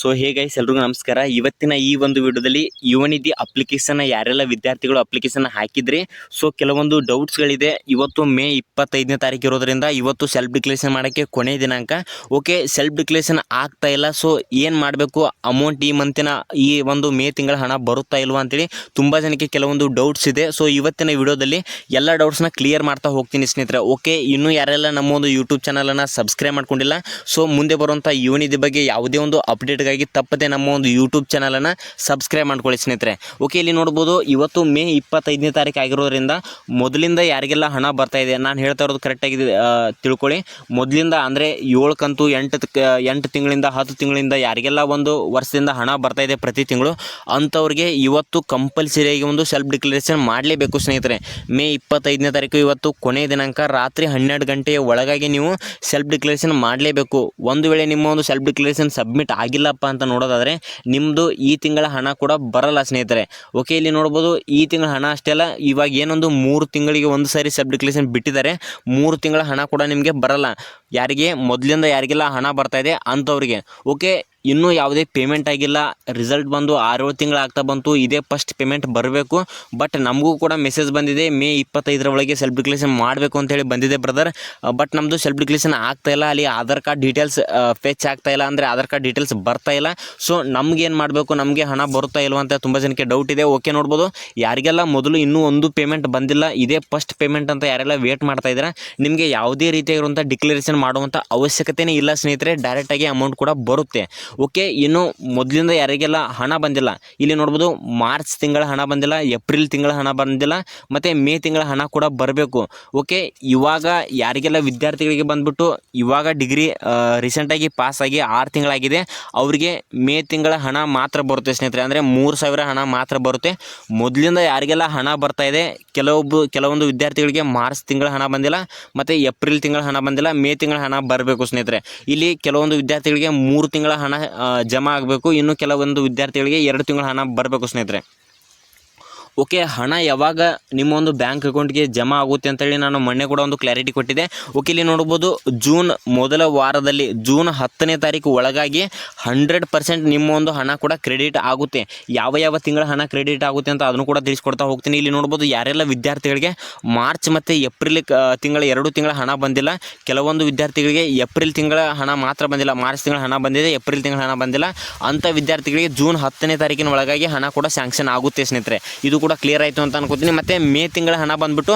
So ಹೇಗೈಸ್ ಎಲ್ರಿಗೂ ನಮಸ್ಕಾರ. ಇವತ್ತಿನ ಈ ಒಂದು ವಿಡಿಯೋದಲ್ಲಿ ಯುವನಿಧಿ ಅಪ್ಲಿಕೇಶನ್ ಯಾರೆಲ್ಲ ವಿದ್ಯಾರ್ಥಿಗಳು ಅಪ್ಲಿಕೇಶನ್ ಹಾಕಿದ್ರಿ? ಸೊ ಕೆಲವೊಂದು ಡೌಟ್ಸ್ಗಳಿದೆ ಇವತ್ತು ಮೇ ಇಪ್ಪತ್ತೈದನೇ ತಾರೀಕು ಇರೋದ್ರಿಂದ ಇವತ್ತು ಸೆಲ್ಫ್ ಡಿಕ್ಲೇಷನ್ ಮಾಡೋಕ್ಕೆ ಕೊನೆ ದಿನಾಂಕ. ಓಕೆ ಸೆಲ್ಫ್ ಡಿಕ್ಲೇಷನ್ ಆಗ್ತಾ ಇಲ್ಲ. ಸೊ ಏನು ಮಾಡಬೇಕು? ಅಮೌಂಟ್ ಈ ಮಂತಿನ, ಈ ಒಂದು ಮೇ ತಿಂಗಳ ಹಣ ಬರುತ್ತಾ ಇಲ್ವಾ ಅಂತೇಳಿ ತುಂಬ ಜನಕ್ಕೆ ಕೆಲವೊಂದು ಡೌಟ್ಸ್ ಇದೆ. ಸೊ ಇವತ್ತಿನ ವಿಡಿಯೋದಲ್ಲಿ ಎಲ್ಲ ಡೌಟ್ಸ್ನ ಕ್ಲಿಯರ್ ಮಾಡ್ತಾ ಹೋಗ್ತೀನಿ ಸ್ನೇಹಿತರೆ. ಓಕೆ ಇನ್ನೂ ಯಾರೆಲ್ಲ ನಮ್ಮ ಒಂದು ಯೂಟ್ಯೂಬ್ ಚಾನಲನ್ನು ಸಬ್ಸ್ಕ್ರೈಬ್ ಮಾಡ್ಕೊಂಡಿಲ್ಲ ಸೊ ಮುಂದೆ ಬರುವಂಥ ಯುವನಿಧಿ ಬಗ್ಗೆ ಯಾವುದೇ ಒಂದು ಅಪ್ಡೇಟ್ಗಾಗಿ ತಪ್ಪದೆ ನಮ್ಮ ಒಂದು ಯೂಟ್ಯೂಬ್ ಚಾನಲನ್ನು ಸಬ್ಸ್ಕ್ರೈಬ್ ಮಾಡ್ಕೊಳ್ಳಿ ಸ್ನೇಹಿತರೆ. ಓಕೆ ಇಲ್ಲಿ ನೋಡ್ಬೋದು ಇವತ್ತು ಮೇ ಇಪ್ಪತ್ತೈದನೇ ತಾರೀಕು ಆಗಿರೋದ್ರಿಂದ ಮೊದಲಿಂದ ಯಾರಿಗೆಲ್ಲ ಹಣ ಬರ್ತಾ ಇದೆ, ನಾನು ಹೇಳ್ತಾ ಇರೋದು ಕರೆಕ್ಟಾಗಿ ತಿಳ್ಕೊಳ್ಳಿ. ಮೊದಲಿಂದ ಅಂದರೆ ಏಳು ಕಂತು ಎಂಟು ಎಂಟು ತಿಂಗಳಿಂದ ಹತ್ತು ತಿಂಗಳಿಂದ ಯಾರಿಗೆಲ್ಲ ಒಂದು ವರ್ಷದಿಂದ ಹಣ ಬರ್ತಾ ಇದೆ ಪ್ರತಿ ತಿಂಗಳು, ಅಂಥವ್ರಿಗೆ ಇವತ್ತು ಕಂಪಲ್ಸರಿಯಾಗಿ ಒಂದು ಸೆಲ್ಫ್ ಡಿಕ್ಲರೇಷನ್ ಮಾಡಲೇಬೇಕು ಸ್ನೇಹಿತರೆ. ಮೇ ಇಪ್ಪತ್ತೈದನೇ ತಾರೀಕು ಇವತ್ತು ಕೊನೆಯ ದಿನಾಂಕ ರಾತ್ರಿ ಹನ್ನೆರಡು ಗಂಟೆಯ ಒಳಗಾಗಿ ನೀವು ಸೆಲ್ಫ್ ಡಿಕ್ಲರೇಷನ್ ಮಾಡಲೇಬೇಕು. ಒಂದು ವೇಳೆ ನಿಮ್ಮ ಒಂದು ಸೆಲ್ಫ್ ಡಿಕ್ಲರೇಷನ್ ಸಬ್ಮಿಟ್ ಆಗಿಲ್ಲಪ್ಪ ಅಂತ ನೋಡೋದಾದರೆ ನಿಮ್ಮದು ಈ ತಿಂಗಳ ಹಣ ಕೂಡ ಬರಲ್ಲ ಸ್ನೇಹಿತರೆ. ಓಕೆ ಇಲ್ಲಿ ನೋಡ್ಬೋದು ಈ ತಿಂಗಳ ಹಣ ಅಷ್ಟೇ ಅಲ್ಲ, ಇವಾಗ ಏನೊಂದು ಮೂರು ತಿಂಗಳಿಗೆ ಒಂದು ಸಾರಿ ಸಬ್ ಡಿಕ್ಲೇಷನ್ ಬಿಟ್ಟಿದ್ದಾರೆ. ಮೂರು ತಿಂಗಳ ಹಣ ಕೂಡ ನಿಮಗೆ ಬರಲ್ಲ. ಯಾರಿಗೆ? ಮೊದಲಿಂದ ಯಾರಿಗೆಲ್ಲ ಹಣ ಬರ್ತಾ ಇದೆ? ಅಂಥವ್ರಿಗೆ. ಓಕೆ ಇನ್ನೂ ಯಾವುದೇ ಪೇಮೆಂಟ್ ಆಗಿಲ್ಲ. ರಿಸಲ್ಟ್ ಬಂದು ಆರೇಳು ತಿಂಗಳು ಆಗ್ತಾ ಬಂತು. ಇದೇ ಫಸ್ಟ್ ಪೇಮೆಂಟ್ ಬರಬೇಕು. ಬಟ್ ನಮಗೂ ಕೂಡ ಮೆಸೇಜ್ ಬಂದಿದೆ. ಮೇ ಇಪ್ಪತ್ತೈದರ ಒಳಗೆ ಸೆಲ್ಫ್ ಡಿಕ್ಲೇಷನ್ ಮಾಡಬೇಕು ಅಂತೇಳಿ ಬಂದಿದೆ ಬ್ರದರ್ ಬಟ್ ನಮ್ಮದು ಸೆಲ್ಫ್ ಡಿಕ್ಲೇಷನ್ ಆಗ್ತಾ ಇಲ್ಲ. ಅಲ್ಲಿ ಆಧಾರ್ ಕಾರ್ಡ್ ಡೀಟೇಲ್ಸ್ ಫೆಚ್ ಆಗ್ತಾ ಇಲ್ಲ. ಅಂದರೆ ಆಧಾರ್ ಕಾರ್ಡ್ ಡೀಟೇಲ್ಸ್ ಬರ್ತಾ ಇಲ್ಲ. ಸೊ ನಮ್ಗೆ ಏನು ಮಾಡಬೇಕು? ನಮಗೆ ಹಣ ಬರುತ್ತಾ ಇಲ್ವಾ ಅಂತ ತುಂಬ ಜನಕ್ಕೆ ಡೌಟ್ ಇದೆ. ಓಕೆ ನೋಡ್ಬೋದು. ಯಾರಿಗೆಲ್ಲ ಮೊದಲು ಇನ್ನೂ ಒಂದು ಪೇಮೆಂಟ್ ಬಂದಿಲ್ಲ, ಇದೇ ಫಸ್ಟ್ ಪೇಮೆಂಟ್ ಅಂತ ಯಾರೆಲ್ಲ ವೇಟ್ ಮಾಡ್ತಾ ಇದ್ದಾರೆ, ನಿಮಗೆ ಯಾವುದೇ ರೀತಿಯಾಗಿರುವಂಥ ಡಿಕ್ಲರೇಷನ್ ಮಾಡುವಂಥ ಅವಶ್ಯಕತೆನೇ ಇಲ್ಲ ಸ್ನೇಹಿತರೆ. ಡೈರೆಕ್ಟಾಗಿ ಅಮೌಂಟ್ ಕೂಡ ಬರುತ್ತೆ. ಓಕೆ, ಇನ್ನು ಮೊದಲಿಂದ ಯಾರಿಗೆಲ್ಲ ಹಣ ಬಂದಿಲ್ಲ, ಇಲ್ಲಿ ನೋಡ್ಬೋದು ಮಾರ್ಚ್ ತಿಂಗಳ ಹಣ ಬಂದಿಲ್ಲ, ಏಪ್ರಿಲ್ ತಿಂಗಳ ಹಣ ಬಂದಿಲ್ಲ, ಮತ್ತು ಮೇ ತಿಂಗಳ ಹಣ ಕೂಡ ಬರಬೇಕು. ಓಕೆ, ಇವಾಗ ಯಾರಿಗೆಲ್ಲ ವಿದ್ಯಾರ್ಥಿಗಳಿಗೆ ಬಂದ್ಬಿಟ್ಟು ಇವಾಗ ಡಿಗ್ರಿ ರೀಸೆಂಟಾಗಿ ಪಾಸಾಗಿ ಆರು ತಿಂಗಳಾಗಿದೆ, ಅವರಿಗೆ ಮೇ ತಿಂಗಳ ಹಣ ಮಾತ್ರ ಬರುತ್ತೆ ಸ್ನೇಹಿತರೆ. ಅಂದರೆ ಮೂರು ಸಾವಿರ ಹಣ ಮಾತ್ರ ಬರುತ್ತೆ. ಮೊದಲಿಂದ ಯಾರಿಗೆಲ್ಲ ಹಣ ಬರ್ತಾ ಇದೆ, ಕೆಲವೊಬ್ಬ, ಕೆಲವೊಂದು ವಿದ್ಯಾರ್ಥಿಗಳಿಗೆ ಮಾರ್ಚ್ ತಿಂಗಳ ಹಣ ಬಂದಿಲ್ಲ, ಮತ್ತು ಏಪ್ರಿಲ್ ತಿಂಗಳ ಹಣ ಬಂದಿಲ್ಲ, ಮೇ ತಿಂಗಳ ಹಣ ಬರಬೇಕು ಸ್ನೇಹಿತರೆ. ಇಲ್ಲಿ ಕೆಲವೊಂದು ವಿದ್ಯಾರ್ಥಿಗಳಿಗೆ ಮೂರು ತಿಂಗಳ ಹಣ ಜಮಾ ಆಗಬೇಕು. ಇನ್ನು ಕೆಲವೊಂದು ವಿದ್ಯಾರ್ಥಿಗಳಿಗೆ ಎರಡು ತಿಂಗಳ ಹಣ ಬರಬೇಕು ಸ್ನೇಹಿತರೆ. ಓಕೆ, ಹಣ ಯಾವಾಗ ನಿಮ್ಮ ಒಂದು ಬ್ಯಾಂಕ್ ಅಕೌಂಟ್ಗೆ ಜಮಾ ಆಗುತ್ತೆ ಅಂತೇಳಿ ನಾನು ಮೊನ್ನೆ ಕೂಡ ಒಂದು ಕ್ಲಾರಿಟಿ ಕೊಟ್ಟಿದೆ ಓಕೆ, ಇಲ್ಲಿ ನೋಡ್ಬೋದು ಜೂನ್ ಮೊದಲ ವಾರದಲ್ಲಿ ಜೂನ್ ಹತ್ತನೇ ತಾರೀಕು ಒಳಗಾಗಿ ಹಂಡ್ರೆಡ್ ಪರ್ಸೆಂಟ್ ನಿಮ್ಮ ಒಂದು ಹಣ ಕೂಡ ಕ್ರೆಡಿಟ್ ಆಗುತ್ತೆ. ಯಾವ ಯಾವ ತಿಂಗಳ ಹಣ ಕ್ರೆಡಿಟ್ ಆಗುತ್ತೆ ಅಂತ ಅದನ್ನು ಕೂಡ ತಿಳಿಸ್ಕೊಡ್ತಾ ಹೋಗ್ತೀನಿ. ಇಲ್ಲಿ ನೋಡ್ಬೋದು ಯಾರೆಲ್ಲ ವಿದ್ಯಾರ್ಥಿಗಳಿಗೆ ಮಾರ್ಚ್ ಮತ್ತು ಏಪ್ರಿಲ್ ತಿಂಗಳ ಎರಡು ತಿಂಗಳ ಹಣ ಬಂದಿಲ್ಲ. ಕೆಲವೊಂದು ವಿದ್ಯಾರ್ಥಿಗಳಿಗೆ ಏಪ್ರಿಲ್ ತಿಂಗಳ ಹಣ ಮಾತ್ರ ಬಂದಿಲ್ಲ. ಮಾರ್ಚ್ ತಿಂಗಳ ಹಣ ಬಂದಿದೆ, ಏಪ್ರಿಲ್ ತಿಂಗಳ ಹಣ ಬಂದಿಲ್ಲ. ಅಂಥ ವಿದ್ಯಾರ್ಥಿಗಳಿಗೆ ಜೂನ್ ಹತ್ತನೇ ತಾರೀಕಿನ ಒಳಗಾಗಿ ಹಣ ಕೂಡ ಸ್ಯಾಂಕ್ಷನ್ ಆಗುತ್ತೆ ಸ್ನೇಹಿತರೆ. ಇದು ಕೂಡ ಕ್ಲಿಯರ್ ಆಯಿತು ಅಂತ ಅನ್ಕೋತೀನಿ. ಮತ್ತು ಮೇ ತಿಂಗಳ ಹಣ ಬಂದ್ಬಿಟ್ಟು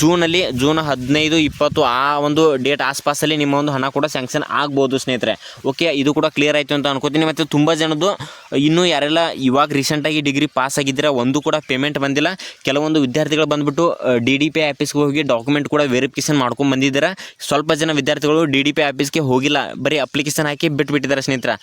ಜೂನಲ್ಲಿ, ಜೂನ್ ಹದಿನೈದು, ಇಪ್ಪತ್ತು ಆ ಒಂದು ಡೇಟ್ ಆಸ್ಪಾಸಲ್ಲಿ ನಿಮ್ಮ ಒಂದು ಹಣ ಕೂಡ ಸ್ಯಾಂಕ್ಷನ್ ಆಗ್ಬೋದು ಸ್ನೇಹಿತರೆ. ಓಕೆ ಇದು ಕೂಡ ಕ್ಲಿಯರ್ ಆಯಿತು ಅಂತ ಅನ್ಕೋತೀನಿ. ಮತ್ತು ತುಂಬ ಜನದ್ದು, ಇನ್ನೂ ಯಾರೆಲ್ಲ ಇವಾಗ ರೀಸೆಂಟಾಗಿ ಡಿಗ್ರಿ ಪಾಸ್ ಆಗಿದ್ದರೆ, ಒಂದು ಕೂಡ ಪೇಮೆಂಟ್ ಬಂದಿಲ್ಲ. ಕೆಲವೊಂದು ವಿದ್ಯಾರ್ಥಿಗಳು ಬಂದುಬಿಟ್ಟು ಡಿ ಡಿ ಪಿ ಆಫೀಸ್ಗೆ ಹೋಗಿ ಡಾಕ್ಯುಮೆಂಟ್ ಕೂಡ ವೆರಿಫಿಕೇಷನ್ ಮಾಡ್ಕೊಂಡು ಬಂದಿದ್ದಾರೆ. ಸ್ವಲ್ಪ ಜನ ವಿದ್ಯಾರ್ಥಿಗಳು ಡಿ ಡಿ ಪಿ ಆಫೀಸ್ಗೆ ಹೋಗಿಲ್ಲ. ಬರೀ ಅಪ್ಲಿಕೇಶನ್ ಹಾಕಿ ಬಿಟ್ಬಿಟ್ಟಿದ್ದಾರೆ ಸ್ನೇಹಿತರ.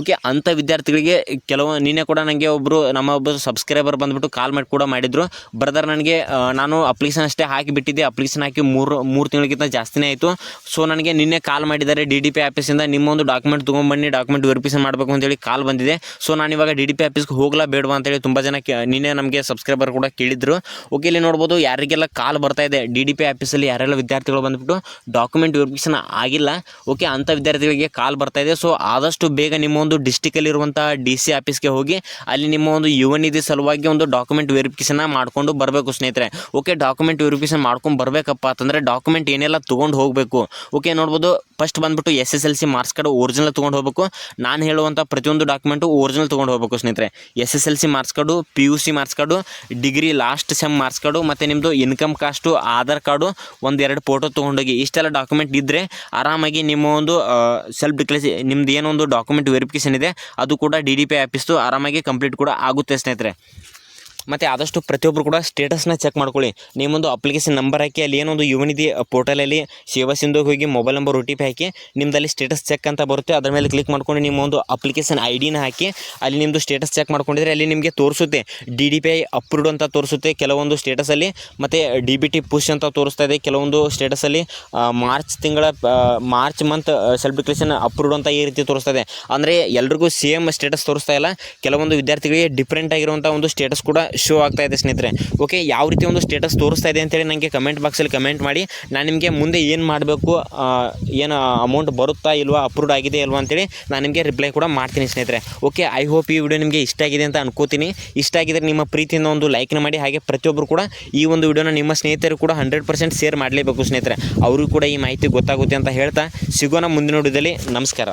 ಓಕೆ ಅಂಥ ವಿದ್ಯಾರ್ಥಿಗಳಿಗೆ ಕೆಲವು, ನಿನ್ನೆ ಕೂಡ ನನಗೆ ಒಬ್ಬರು ನಮ್ಮ ಒಬ್ಬರು ಸಬ್ಸ್ಕ್ರೈಬರ್ ಬಂದುಬಿಟ್ಟು ಕಾಲ್ ಮಾಡಿ ಕೂಡ ಮಾಡಿದ್ರು. ಬ್ರದರ್ ನನಗೆ ನಾನು ಅಪ್ಲಿಕೇಶನ್ ಅಷ್ಟೇ ಹಾಕಿ ಬಿಟ್ಟಿದ್ದೆ. ಅಪ್ಲಿಕೇಶನ್ ಹಾಕಿ ಮೂರು ಮೂರು ತಿಂಗಳಿಗಿಂತ ಜಾಸ್ತಿನೇ ಆಯಿತು. ಸೊ ನನಗೆ ನಿನ್ನೆ ಕಾಲ್ ಮಾಡಿದ್ದಾರೆ ಡಿ ಡಿ ಪಿ ಆಫೀಸಿಂದ ನಿಮ್ಮೊಂದು ಡಾಕ್ಯುಮೆಂಟ್ ತೊಗೊಂಬನ್ನಿ ಡಾಕ್ಯುಮೆಂಟ್ ವೆರಿಫಿಕೇಶನ್ ಮಾಡಬೇಕು ಅಂತೇಳಿ ಕಾಲ್ ಬಂದಿದೆ. ಸೊ ನಾನು ಇವಾಗ ಡಿ ಡಿ ಪಿ ಆಫೀಸ್ಗೆ ಹೋಗಲಾ ಬೇಡವಾ ಅಂತೇಳಿ ತುಂಬ ಜನ ನಿನ್ನೆ ನಮಗೆ ಸಬ್ಸ್ಕ್ರೈಬರ್ ಕೂಡ ಕೇಳಿದ್ರು. ಓಕೆ ಇಲ್ಲಿ ನೋಡ್ಬೋದು ಯಾರಿಗೆಲ್ಲ ಕಾಲ್ ಬರ್ತಾ ಇದೆ ಡಿ ಡಿ ಪಿ ಆಫೀಸಲ್ಲಿ ಯಾರೆಲ್ಲ ವಿದ್ಯಾರ್ಥಿಗಳು ಬಂದ್ಬಿಟ್ಟು ಡಾಕ್ಯುಮೆಂಟ್ ವೆರಿಫಿಕೇಶನ್ ಆಗಿಲ್ಲ. ಓಕೆ ಅಂಥ ವಿದ್ಯಾರ್ಥಿಗಳಿಗೆ ಕಾಲ್ ಬರ್ತಾ ಇದೆ. ಸೊ ಆದಷ್ಟು ಬೇಗ ನಿಮ್ಮ ಒಂದು ಡಿಸ್ಟಿಕಲ್ಲಿರುವಂಥ ಡಿ ಸಿ ಆಫೀಸ್ಗೆ ಹೋಗಿ, ಅಲ್ಲಿ ನಿಮ್ಮ ಒಂದು ಯುವ ನಿಧಿ ಸಲುವಾಗಿ ಒಂದು ಡಾಕ್ಯುಮೆಂಟ್ ವೆರಿಫಿಕೇಷನ್ ಮಾಡ್ಕೊಂಡು ಬರಬೇಕು ಸ್ನೇಹಿತರೆ. ಓಕೆ ಡಾಕ್ಯುಮೆಂಟ್ ವೆರಿಫಿಕೇಶನ್ ಮಾಡ್ಕೊಂಡು ಬರಬೇಕಪ್ಪ ಅಂತಂದರೆ ಡಾಕ್ಯುಮೆಂಟ್ ಏನೆಲ್ಲ ತೊಗೊಂಡು ಹೋಗಬೇಕು. ಓಕೆ ನೋಡ್ಬೋದು ಫಸ್ಟ್ ಬಂದ್ಬಿಟ್ಟು S S L C marks card original ತೊಗೊಂಡು ಹೋಗಬೇಕು. ನಾನು ಹೇಳುವಂಥ ಪ್ರತಿಯೊಂದು ಡಾಕ್ಯುಮೆಂಟು ಒರಿಜಿನಲ್ ತೊಗೊಂಡು ಹೋಗಬೇಕು ಸ್ನೇಹಿತರೆ. S S L C marks card P U C marks card degree last sem marks card ಮತ್ತು ನಿಮ್ಮದು ಇನ್ಕಮ್ ಕಾಸ್ಟು ಆಧಾರ್ ಕಾರ್ಡು ಒಂದೆರಡು ಫೋಟೋ ತೊಗೊಂಡೋಗಿ ಇಷ್ಟೆಲ್ಲ ಡಾಕ್ಯುಮೆಂಟ್ ಇದ್ದರೆ ಆರಾಮಾಗಿ ನಿಮ್ಮ ಒಂದು ಸೆಲ್ಫ್ ಡಿಕ್ಲೇಸ್ ನಿಮ್ದು ಏನೊಂದು ಡಾಕ್ಯುಮೆಂಟ್ ವೆರಿಫಿಕೇಷನ್ ಇದೆ, ಅದು ಕೂಡ ಡಿ ಡಿ ಪಿ ಆಫೀಸ್ದು ಆರಾಮಾಗಿ ಕಂಪ್ಲೀಟ್ ಕೂಡ ಆಗುತ್ತೆ ಸ್ನೇಹಿತರೆ. ಮತ್ತು ಆದಷ್ಟು ಪ್ರತಿಯೊಬ್ಬರು ಕೂಡ ಸ್ಟೇಟಸ್ನ ಚೆಕ್ ಮಾಡ್ಕೊಳ್ಳಿ. ನಿಮ್ಮೊಂದು ಅಪ್ಲಿಕೇಶನ್ ನಂಬರ್ ಹಾಕಿ, ಅಲ್ಲಿ ಏನೊಂದು ಯುವನಿಧಿ ಪೋರ್ಟಲಲ್ಲಿ ಸೇವಾ ಹೋಗಿ ಮೊಬೈಲ್ ನಂಬರ್ ಒ ಟಿ ಹಾಕಿ ನಿಮ್ಮದಲ್ಲಿ ಸ್ಟೇಟಸ್ ಚೆಕ್ ಅಂತ ಬರುತ್ತೆ. ಅದರ ಮೇಲೆ ಕ್ಲಿಕ್ ಮಾಡ್ಕೊಂಡು ನಿಮ್ಮ ಒಂದು ಅಪ್ಲಿಕೇಶನ್ ಐ ಡಿನ ಹಾಕಿ, ಅಲ್ಲಿ ನಿಮ್ಮದು ಸ್ಟೇಟಸ್ ಚೆಕ್ ಮಾಡ್ಕೊಂಡಿದ್ರೆ ಅಲ್ಲಿ ನಿಮಗೆ ತೋರಿಸುತ್ತೆ. D D P I approved ಅಂತ ತೋರಿಸುತ್ತೆ ಕೆಲವೊಂದು ಸ್ಟೇಟಸಲ್ಲಿ ಮತ್ತು ಡಿ ಬಿ ಟಿ ಪುಷ್ ಅಂತ ತೋರಿಸ್ತಾ ಇದೆ ಕೆಲವೊಂದು ಸ್ಟೇಟಸಲ್ಲಿ ಮಾರ್ಚ್ ತಿಂಗಳ ಮಾರ್ಚ್ ಮಂತ್ ಸೆಲ್ಫ್ ಅಪ್ರೂವ್ಡ್ ಅಂತ ಈ ರೀತಿ ತೋರಿಸ್ತಾ ಇದೆ. ಅಂದರೆ ಎಲ್ರಿಗೂ ಸೇಮ್ ಸ್ಟೇಟಸ್ ತೋರಿಸ್ತಾ ಇಲ್ಲ. ಕೆಲವೊಂದು ವಿದ್ಯಾರ್ಥಿಗಳಿಗೆ ಡಿಫ್ರೆಂಟ್ ಆಗಿರುವಂಥ ಒಂದು ಸ್ಟೇಟಸ್ ಕೂಡ ಶೋ ಆಗ್ತಾ ಇದೆ ಸ್ನೇಹಿತರೆ. ಓಕೆ ಯಾವ ರೀತಿ ಒಂದು ಸ್ಟೇಟಸ್ ತೋರಿಸ್ತಾ ಇದೆ ಅಂತೇಳಿ ನನಗೆ ಕಮೆಂಟ್ ಬಾಕ್ಸಲ್ಲಿ ಕಮೆಂಟ್ ಮಾಡಿ. ನಾನು ನಿಮಗೆ ಮುಂದೆ ಏನು ಮಾಡಬೇಕು ಏನು ಅಮೌಂಟ್ ಬರುತ್ತಾ ಇಲ್ವಾ ಅಪ್ರೂವ್ಡ್ ಆಗಿದೆ ಇಲ್ವಾ ಅಂತೇಳಿ ನಾನು ನಿಮಗೆ ರಿಪ್ಲೈ ಕೂಡ ಮಾಡ್ತೀನಿ ಸ್ನೇಹಿತರೆ. ಓಕೆ ಐ ಹೋಪ್ ಈ ವಿಡಿಯೋ ನಿಮಗೆ ಇಷ್ಟ ಆಗಿದೆ ಅಂತ ಅನ್ಕೋತೀನಿ. ಇಷ್ಟ ಆಗಿದ್ರೆ ನಿಮ್ಮ ಪ್ರೀತಿಯಿಂದ ಒಂದು ಲೈಕ್ನ ಮಾಡಿ, ಹಾಗೆ ಪ್ರತಿಯೊಬ್ಬರು ಕೂಡ ಈ ಒಂದು ವಿಡಿಯೋನ ನಿಮ್ಮ ಸ್ನೇಹಿತರು ಕೂಡ ಹಂಡ್ರೆಡ್ ಪರ್ಸೆಂಟ್ ಶೇರ್ ಮಾಡಲೇಬೇಕು ಸ್ನೇಹಿತರೆ. ಅವರು ಕೂಡ ಈ ಮಾಹಿತಿ ಗೊತ್ತಾಗುತ್ತೆ ಅಂತ ಹೇಳ್ತಾ, ಸಿಗೋಣ ಮುಂದಿನ ವಿಡಿಯೋದಲ್ಲಿ ನಮಸ್ಕಾರ.